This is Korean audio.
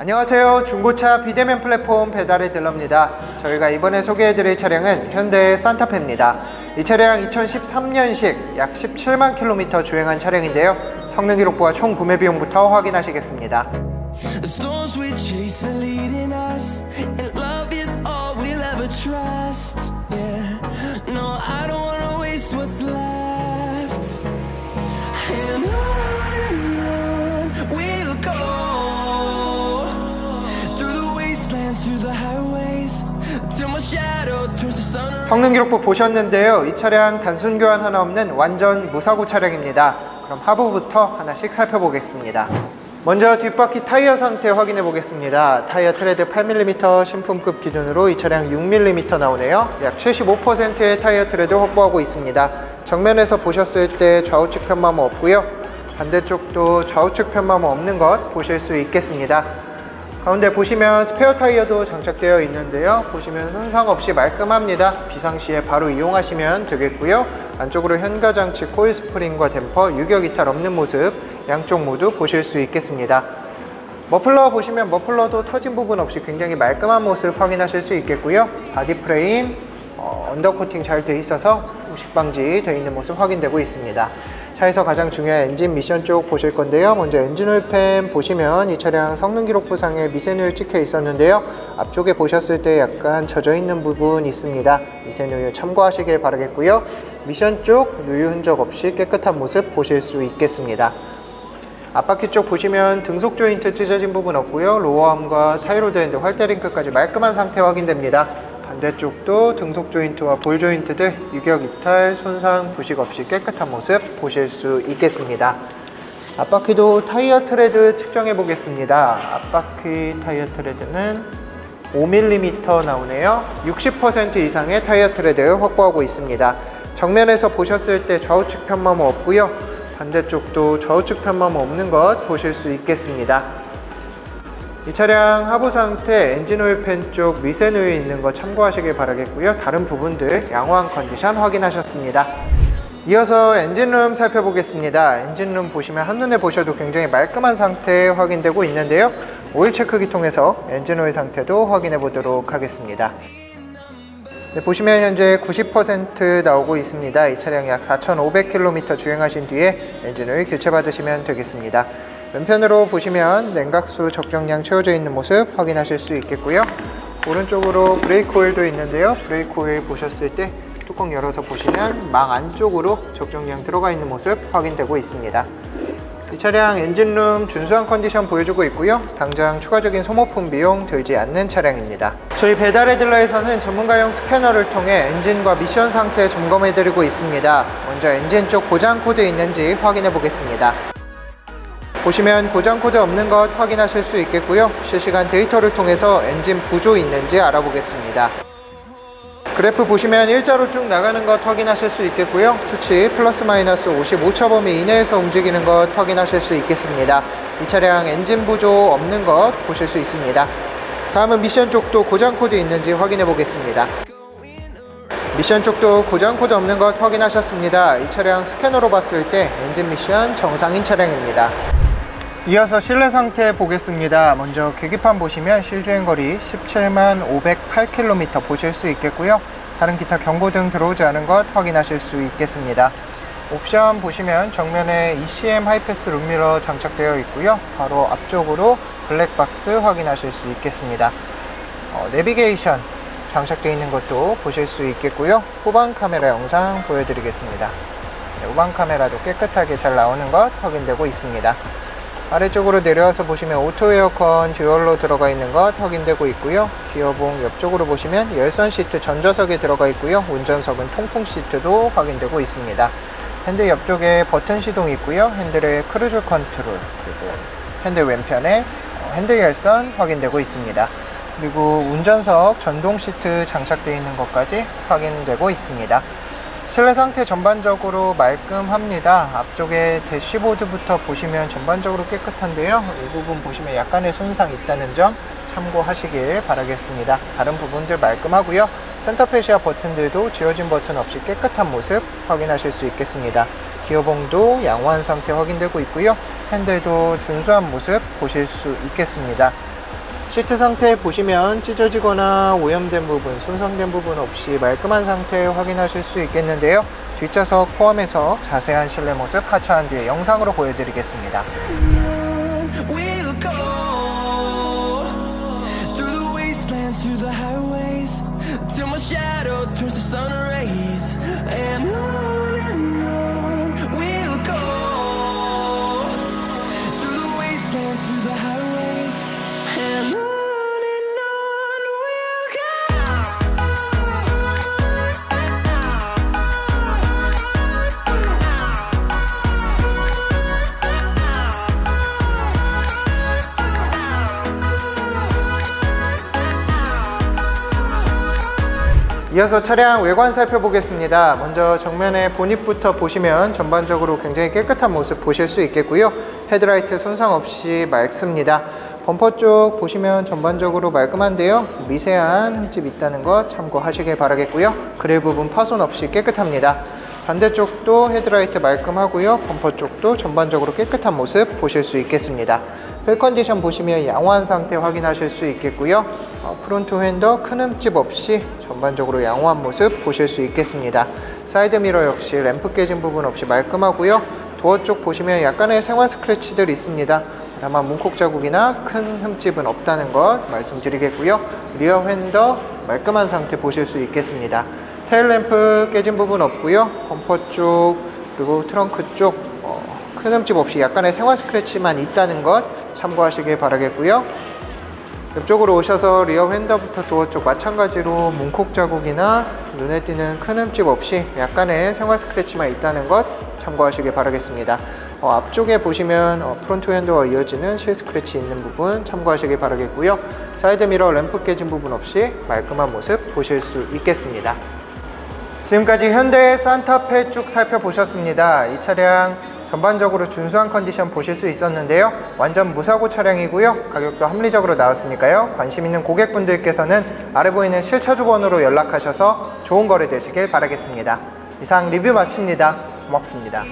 안녕하세요. 중고차 비대면 플랫폼 배달의 딜러입니다. 저희가 이번에 소개해드릴 차량은 현대 산타페입니다. 이 차량 2013년식 약 17만 킬로미터 주행한 차량인데요. 성능 기록부와 총 구매 비용부터 확인하시겠습니다. 성능 기록부 보셨는데요. 이 차량 단순 교환 하나 없는 완전 무사고 차량입니다. 그럼 하부부터 하나씩 살펴보겠습니다. 먼저 뒷바퀴 타이어 상태 확인해 보겠습니다. 타이어 트레드 8mm 신품급 기준으로 이 차량 6mm 나오네요. 약 75%의 타이어 트레드 확보하고 있습니다. 정면에서 보셨을 때 좌우측 편마모 없고요. 반대쪽도 좌우측 편마모 없는 것 보실 수 있겠습니다. 가운데 보시면 스페어 타이어도 장착되어 있는데요. 보시면 손상 없이 말끔합니다. 비상시에 바로 이용하시면 되겠고요. 안쪽으로 현가 장치 코일 스프링과 댐퍼, 유격 이탈 없는 모습 양쪽 모두 보실 수 있겠습니다. 머플러 보시면 머플러도 터진 부분 없이 굉장히 말끔한 모습 확인하실 수 있겠고요. 바디 프레임 어, 언더 코팅 잘 돼 있어서 우식 방지 되어 있는 모습 확인되고 있습니다. 차에서 가장 중요한 엔진 미션 쪽 보실 건데요. 먼저 엔진 오일 팬 보시면 이 차량 성능 기록 부상에 미세누유 찍혀 있었는데요. 앞쪽에 보셨을 때 약간 젖어 있는 부분 있습니다. 미세누유 참고하시길 바라겠고요. 미션 쪽 누유 흔적 없이 깨끗한 모습 보실 수 있겠습니다. 앞바퀴 쪽 보시면 등속 조인트 찢어진 부분 없고요. 로어암과 사이로드 핸드 활대 링크까지 말끔한 상태 확인됩니다. 반대쪽도 등속 조인트와 볼 조인트들 유격 이탈, 손상, 부식 없이 깨끗한 모습 보실 수 있겠습니다. 앞바퀴도 타이어 트레드 측정해 보겠습니다. 앞바퀴 타이어 트레드는 5mm 나오네요. 60% 이상의 타이어 트레드 확보하고 있습니다. 정면에서 보셨을 때 좌우측 편마모 없고요. 반대쪽도 좌우측 편마모 없는 것 보실 수 있겠습니다. 이 차량 하부 상태 엔진 오일 팬 쪽 미세 누유 있는 거 참고하시길 바라겠고요. 다른 부분들 양호한 컨디션 확인하셨습니다. 이어서 엔진룸 살펴보겠습니다. 엔진룸 보시면 한눈에 보셔도 굉장히 말끔한 상태 확인되고 있는데요. 오일 체크기 통해서 엔진 오일 상태도 확인해 보도록 하겠습니다. 네, 보시면 현재 90% 나오고 있습니다. 이 차량 약 4,500km 주행하신 뒤에 엔진 오일 교체 받으시면 되겠습니다. 왼편으로 보시면 냉각수 적정량 채워져 있는 모습 확인하실 수 있겠고요. 오른쪽으로 브레이크 오일도 있는데요. 브레이크 오일 보셨을 때 뚜껑 열어서 보시면 망 안쪽으로 적정량 들어가 있는 모습 확인되고 있습니다. 이 차량 엔진룸 준수한 컨디션 보여주고 있고요. 당장 추가적인 소모품 비용 들지 않는 차량입니다. 저희 배달의 딜러에서는 전문가용 스캐너를 통해 엔진과 미션 상태 점검해드리고 있습니다. 먼저 엔진 쪽 고장 코드 있는지 확인해 보겠습니다. 보시면 고장 코드 없는 것 확인하실 수 있겠고요. 실시간 데이터를 통해서 엔진 부조 있는지 알아보겠습니다. 그래프 보시면 일자로 쭉 나가는 것 확인하실 수 있겠고요. 수치 플러스 마이너스 55차 범위 이내에서 움직이는 것 확인하실 수 있겠습니다. 이 차량 엔진 부조 없는 것 보실 수 있습니다. 다음은 미션 쪽도 고장 코드 있는지 확인해 보겠습니다. 미션 쪽도 고장 코드 없는 것 확인하셨습니다. 이 차량 스캐너로 봤을 때 엔진 미션 정상인 차량입니다. 이어서 실내 상태 보겠습니다. 먼저 계기판 보시면 실주행 거리 17만 508km 보실 수 있겠고요. 다른 기타 경고등 들어오지 않은 것 확인하실 수 있겠습니다. 옵션 보시면 정면에 ECM 하이패스 룸미러 장착되어 있고요. 바로 앞쪽으로 블랙박스 확인하실 수 있겠습니다. 어, 내비게이션 장착되어 있는 것도 보실 수 있겠고요. 후방 카메라 영상 보여드리겠습니다. 네, 후방 카메라도 깨끗하게 잘 나오는 것 확인되고 있습니다. 아래쪽으로 내려와서 보시면 오토 에어컨 듀얼로 들어가 있는 것 확인되고 있고요. 기어봉 옆쪽으로 보시면 열선 시트 전좌석에 들어가 있고요. 운전석은 통풍 시트도 확인되고 있습니다. 핸들 옆쪽에 버튼 시동이 있고요. 핸들에 크루즈 컨트롤 그리고 핸들 왼편에 어, 핸들 열선 확인되고 있습니다. 그리고 운전석 전동 시트 장착되어 있는 것까지 확인되고 있습니다. 실내 상태 전반적으로 말끔합니다. 앞쪽에 대시보드부터 보시면 전반적으로 깨끗한데요. 이 부분 보시면 약간의 손상 있다는 점 참고하시길 바라겠습니다. 다른 부분들 말끔하고요. 센터페시아 버튼들도 지워진 버튼 없이 깨끗한 모습 확인하실 수 있겠습니다. 기어봉도 양호한 상태 확인되고 있고요. 핸들도 준수한 모습 보실 수 있겠습니다. 시트 상태 보시면 찢어지거나 오염된 부분, 손상된 부분 없이 말끔한 상태 확인하실 수 있겠는데요. 뒷좌석 포함해서 자세한 실내 모습 하차한 뒤에 영상으로 보여드리겠습니다. 이어서 차량 외관 살펴보겠습니다. 먼저 정면의 보닛부터 보시면 전반적으로 굉장히 깨끗한 모습 보실 수 있겠고요. 헤드라이트 손상 없이 맑습니다. 범퍼 쪽 보시면 전반적으로 말끔한데요. 미세한 흠집 있다는 것 참고하시길 바라겠고요. 그릴 부분 파손 없이 깨끗합니다. 반대쪽도 헤드라이트 말끔하고요. 범퍼 쪽도 전반적으로 깨끗한 모습 보실 수 있겠습니다. 휠 컨디션 보시면 양호한 상태 확인하실 수 있겠고요. 어, 프론트 핸더 큰 흠집 없이 전반적으로 양호한 모습 보실 수 있겠습니다. 사이드 미러 역시 램프 깨진 부분 없이 말끔하고요. 도어 쪽 보시면 약간의 생활 스크래치들 있습니다. 다만 문콕 자국이나 큰 흠집은 없다는 것 말씀드리겠고요. 리어 핸더 말끔한 상태 보실 수 있겠습니다. 테일 램프 깨진 부분 없고요. 범퍼 쪽 그리고 트렁크 쪽 어, 큰 흠집 없이 약간의 생활 스크래치만 있다는 것 참고하시길 바라겠고요. 옆쪽으로 오셔서 리어 핸더부터 도어 쪽 마찬가지로 문콕 자국이나 눈에 띄는 큰 흠집 없이 약간의 생활 스크래치만 있다는 것 참고하시길 바라겠습니다. 어, 앞쪽에 보시면 어, 프론트 핸더와 이어지는 실 스크래치 있는 부분 참고하시길 바라겠고요. 사이드 미러 램프 깨진 부분 없이 말끔한 모습 보실 수 있겠습니다. 지금까지 현대 산타페 쭉 살펴보셨습니다. 이 차량 전반적으로 준수한 컨디션 보실 수 있었는데요. 완전 무사고 차량이고요. 가격도 합리적으로 나왔으니까요. 관심 있는 고객분들께서는 아래 보이는 실차주 번호로 연락하셔서 좋은 거래 되시길 바라겠습니다. 이상 리뷰 마칩니다. 고맙습니다.